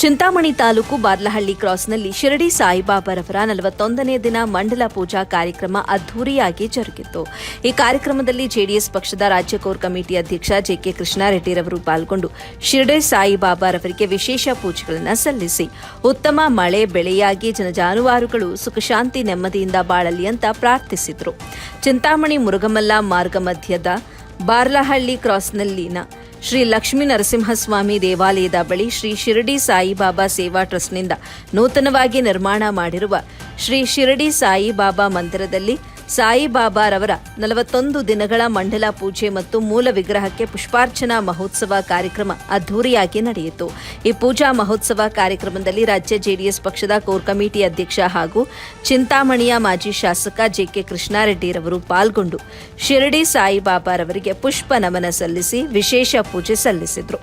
ಚಿಂತಾಮಣಿ ತಾಲೂಕು ಬಾರ್ಲಹಳ್ಳಿ ಕ್ರಾಸ್ನಲ್ಲಿ ಶಿರಡಿ ಸಾಯಿಬಾಬಾರವರ ನಲವತ್ತೊಂದನೇ ದಿನ ಮಂಡಲ ಪೂಜಾ ಕಾರ್ಯಕ್ರಮ ಅದ್ದೂರಿಯಾಗಿ ಜರುಗಿತು. ಈ ಕಾರ್ಯಕ್ರಮದಲ್ಲಿ ಜೆಡಿಎಸ್ ಪಕ್ಷದ ರಾಜ್ಯ ಕೋರ್ ಕಮಿಟಿ ಅಧ್ಯಕ್ಷ ಜೆಕೆ ಕೃಷ್ಣಾರೆಡ್ಡಿರವರು ಪಾಲ್ಗೊಂಡು ಶಿರಡಿ ಸಾಯಿಬಾಬಾರವರಿಗೆ ವಿಶೇಷ ಪೂಜೆಗಳನ್ನು ಸಲ್ಲಿಸಿ, ಉತ್ತಮ ಮಳೆ ಬೆಳೆಯಾಗಿ ಜನಜಾನುವಾರುಗಳು ಸುಖಶಾಂತಿ ನೆಮ್ಮದಿಯಿಂದ ಬಾಳಲಿ ಅಂತ ಪ್ರಾರ್ಥಿಸಿದರು. ಚಿಂತಾಮಣಿ ಮುರುಗಮಲ್ಲ ಮಾರ್ಗ ಮಧ್ಯದ ಬಾರ್ಲಹಳ್ಳಿ ಕ್ರಾಸ್ನಲ್ಲಿನ ಶ್ರೀ ಲಕ್ಷ್ಮೀ ನರಸಿಂಹಸ್ವಾಮಿ ದೇವಾಲಯದ ಬಳಿ ಶ್ರೀ ಶಿರಡಿ ಸಾಯಿಬಾಬಾ ಸೇವಾ ಟ್ರಸ್ಟ್ನಿಂದ ನೂತನವಾಗಿ ನಿರ್ಮಾಣ ಮಾಡಿರುವ ಶ್ರೀ ಶಿರಡಿ ಸಾಯಿಬಾಬಾ ಮಂದಿರದಲ್ಲಿ ಸಾಯಿಬಾಬಾರವರ ನಲವತ್ತೊಂದು ದಿನಗಳ ಮಂಡಲ ಪೂಜೆ ಮತ್ತು ಮೂಲ ವಿಗ್ರಹಕ್ಕೆ ಪುಷ್ಪಾರ್ಚನಾ ಮಹೋತ್ಸವ ಕಾರ್ಯಕ್ರಮ ಅದ್ದೂರಿಯಾಗಿ ನಡೆಯಿತು. ಈ ಪೂಜಾ ಮಹೋತ್ಸವ ಕಾರ್ಯಕ್ರಮದಲ್ಲಿ ರಾಜ್ಯ ಜೆಡಿಎಸ್ ಪಕ್ಷದ ಕೋರ್ ಕಮಿಟಿ ಅಧ್ಯಕ್ಷ ಹಾಗೂ ಚಿಂತಾಮಣಿಯ ಮಾಜಿ ಶಾಸಕ ಜೆಕೆ ಕೃಷ್ಣಾರೆಡ್ಡಿರವರು ಪಾಲ್ಗೊಂಡು ಶಿರಡಿ ಸಾಯಿಬಾಬಾರವರಿಗೆ ಪುಷ್ಪ ನಮನ ಸಲ್ಲಿಸಿ ವಿಶೇಷ ಪೂಜೆ ಸಲ್ಲಿಸಿದರು.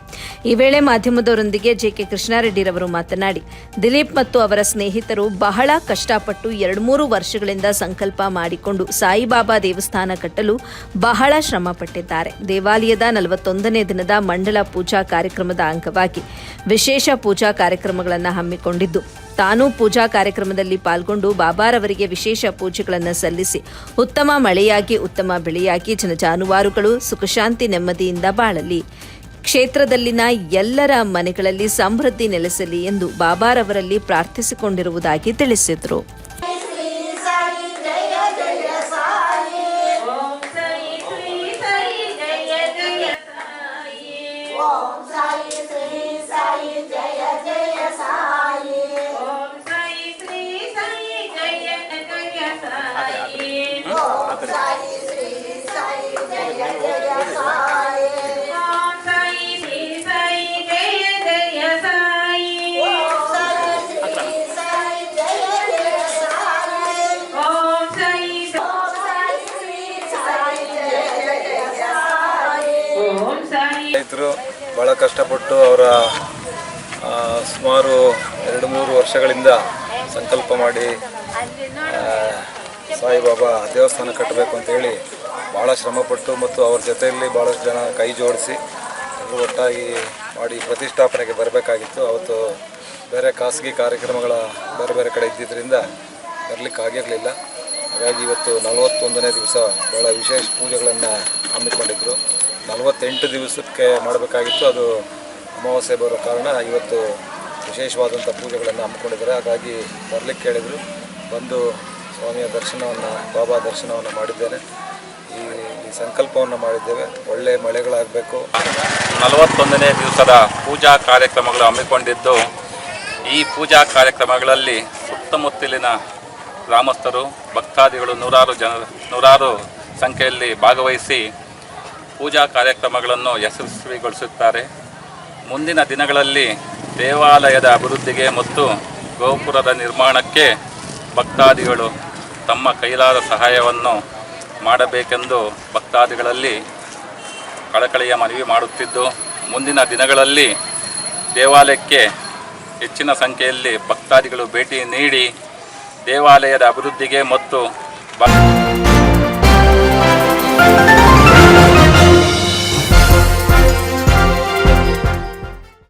ಈ ವೇಳೆ ಮಾಧ್ಯಮದವರೊಂದಿಗೆ ಜೆಕೆ ಕೃಷ್ಣಾರೆಡ್ಡಿರವರು ಮಾತನಾಡಿ, ದಿಲೀಪ್ ಮತ್ತು ಅವರ ಸ್ನೇಹಿತರು ಬಹಳ ಕಷ್ಟಪಟ್ಟು ಎರಡು ಮೂರು ವರ್ಷಗಳಿಂದ ಸಂಕಲ್ಪ ಮಾಡಿಕೊಂಡು ಸಾಯಿಬಾಬಾ ದೇವಸ್ಥಾನ ಕಟ್ಟಲು ಬಹಳ ಶ್ರಮ ಪಟ್ಟಿದ್ದಾರೆ ದೇವಾಲಯದ ನಲವತ್ತೊಂದನೇ ದಿನದ ಮಂಡಲ ಪೂಜಾ ಕಾರ್ಯಕ್ರಮದ ಅಂಗವಾಗಿ ವಿಶೇಷ ಪೂಜಾ ಕಾರ್ಯಕ್ರಮಗಳನ್ನು ಹಮ್ಮಿಕೊಂಡಿದ್ದು, ತಾನೂ ಪೂಜಾ ಕಾರ್ಯಕ್ರಮದಲ್ಲಿ ಪಾಲ್ಗೊಂಡು ಬಾಬಾರವರಿಗೆ ವಿಶೇಷ ಪೂಜೆಗಳನ್ನು ಸಲ್ಲಿಸಿ ಉತ್ತಮ ಮಳೆಯಾಗಿ, ಉತ್ತಮ ಬೆಳೆಯಾಗಿ ಜನಜಾನುವಾರುಗಳು ಸುಖಶಾಂತಿ ನೆಮ್ಮದಿಯಿಂದ ಬಾಳಲಿ. ಕ್ಷೇತ್ರದಲ್ಲಿನ ಎಲ್ಲರ ಮನೆಗಳಲ್ಲಿ ಸಮೃದ್ಧಿ ನೆಲೆಸಲಿ ಎಂದು ಬಾಬಾರವರಲ್ಲಿ ಪ್ರಾರ್ಥಿಸಿಕೊಂಡಿರುವುದಾಗಿ ತಿಳಿಸಿದರು. ರೈತರು ಭಾಳ ಕಷ್ಟಪಟ್ಟು ಅವರ ಸುಮಾರು ಎರಡು ಮೂರು ವರ್ಷಗಳಿಂದ ಸಂಕಲ್ಪ ಮಾಡಿ ಸಾಯಿಬಾಬಾ ದೇವಸ್ಥಾನ ಕಟ್ಟಬೇಕು ಅಂತೇಳಿ ಭಾಳ ಶ್ರಮಪಟ್ಟು ಮತ್ತು ಅವ್ರ ಜೊತೆಯಲ್ಲಿ ಭಾಳಷ್ಟು ಜನ ಕೈ ಜೋಡಿಸಿ ಒಟ್ಟಾಗಿ ಮಾಡಿ ಪ್ರತಿಷ್ಠಾಪನೆಗೆ ಬರಬೇಕಾಗಿತ್ತು. ಅವತ್ತು ಬೇರೆ ಖಾಸಗಿ ಕಾರ್ಯಕ್ರಮಗಳ ಬೇರೆ ಬೇರೆ ಕಡೆ ಇದ್ದಿದ್ದರಿಂದ ಬರಲಿಕ್ಕೆ ಆಗಿರಲಿಲ್ಲ. ಹಾಗಾಗಿ ಇವತ್ತು ನಲವತ್ತೊಂದನೇ ದಿವಸ ಭಾಳ ವಿಶೇಷ ಪೂಜೆಗಳನ್ನು ಹಮ್ಮಿಕೊಂಡಿದ್ದರು ನಲವತ್ತೆಂಟು ದಿವಸಕ್ಕೆ ಮಾಡಬೇಕಾಗಿತ್ತು. ಅದು ಅಮಾವಾಸ್ಯೆ ಬರೋ ಕಾರಣ ಇವತ್ತು ವಿಶೇಷವಾದಂಥ ಪೂಜೆಗಳನ್ನು ಹಮ್ಮಿಕೊಂಡಿದ್ದಾರೆ. ಹಾಗಾಗಿ ಬರಲಿಕ್ಕೆ ಹೇಳಿದರು. ಬಂದು ಸ್ವಾಮಿಯ ದರ್ಶನವನ್ನು, ಬಾಬಾ ದರ್ಶನವನ್ನು ಮಾಡಿದ್ದೇನೆ. ಈ ಈ ಸಂಕಲ್ಪವನ್ನು ಮಾಡಿದ್ದೇವೆ. ಒಳ್ಳೆಯ ಮಳೆಗಳಾಗಬೇಕು. ನಲವತ್ತೊಂದನೇ ದಿವಸದ ಪೂಜಾ ಕಾರ್ಯಕ್ರಮಗಳು ಹಮ್ಮಿಕೊಂಡಿದ್ದು, ಈ ಪೂಜಾ ಕಾರ್ಯಕ್ರಮಗಳಲ್ಲಿ ಸುತ್ತಮುತ್ತಲಿನ ಗ್ರಾಮಸ್ಥರು, ಭಕ್ತಾದಿಗಳು ನೂರಾರು ಜನ, ನೂರಾರು ಸಂಖ್ಯೆಯಲ್ಲಿ ಭಾಗವಹಿಸಿ ಪೂಜಾ ಕಾರ್ಯಕ್ರಮಗಳನ್ನು ಯಶಸ್ವಿಗೊಳಿಸುತ್ತಾರೆ. ಮುಂದಿನ ದಿನಗಳಲ್ಲಿ ದೇವಾಲಯದ ಅಭಿವೃದ್ಧಿಗೆ ಮತ್ತು ಗೋಪುರದ ನಿರ್ಮಾಣಕ್ಕೆ ಭಕ್ತಾದಿಗಳು ತಮ್ಮ ಕೈಲಾದ ಸಹಾಯವನ್ನು ಮಾಡಬೇಕೆಂದು ಭಕ್ತಾದಿಗಳಲ್ಲಿ ಕಳಕಳಿಯ ಮನವಿ ಮಾಡುತ್ತಿದ್ದು, ಮುಂದಿನ ದಿನಗಳಲ್ಲಿ ದೇವಾಲಯಕ್ಕೆ ಹೆಚ್ಚಿನ ಸಂಖ್ಯೆಯಲ್ಲಿ ಭಕ್ತಾದಿಗಳು ಭೇಟಿ ನೀಡಿ ದೇವಾಲಯದ ಅಭಿವೃದ್ಧಿಗೆ ಮತ್ತು ಭಕ್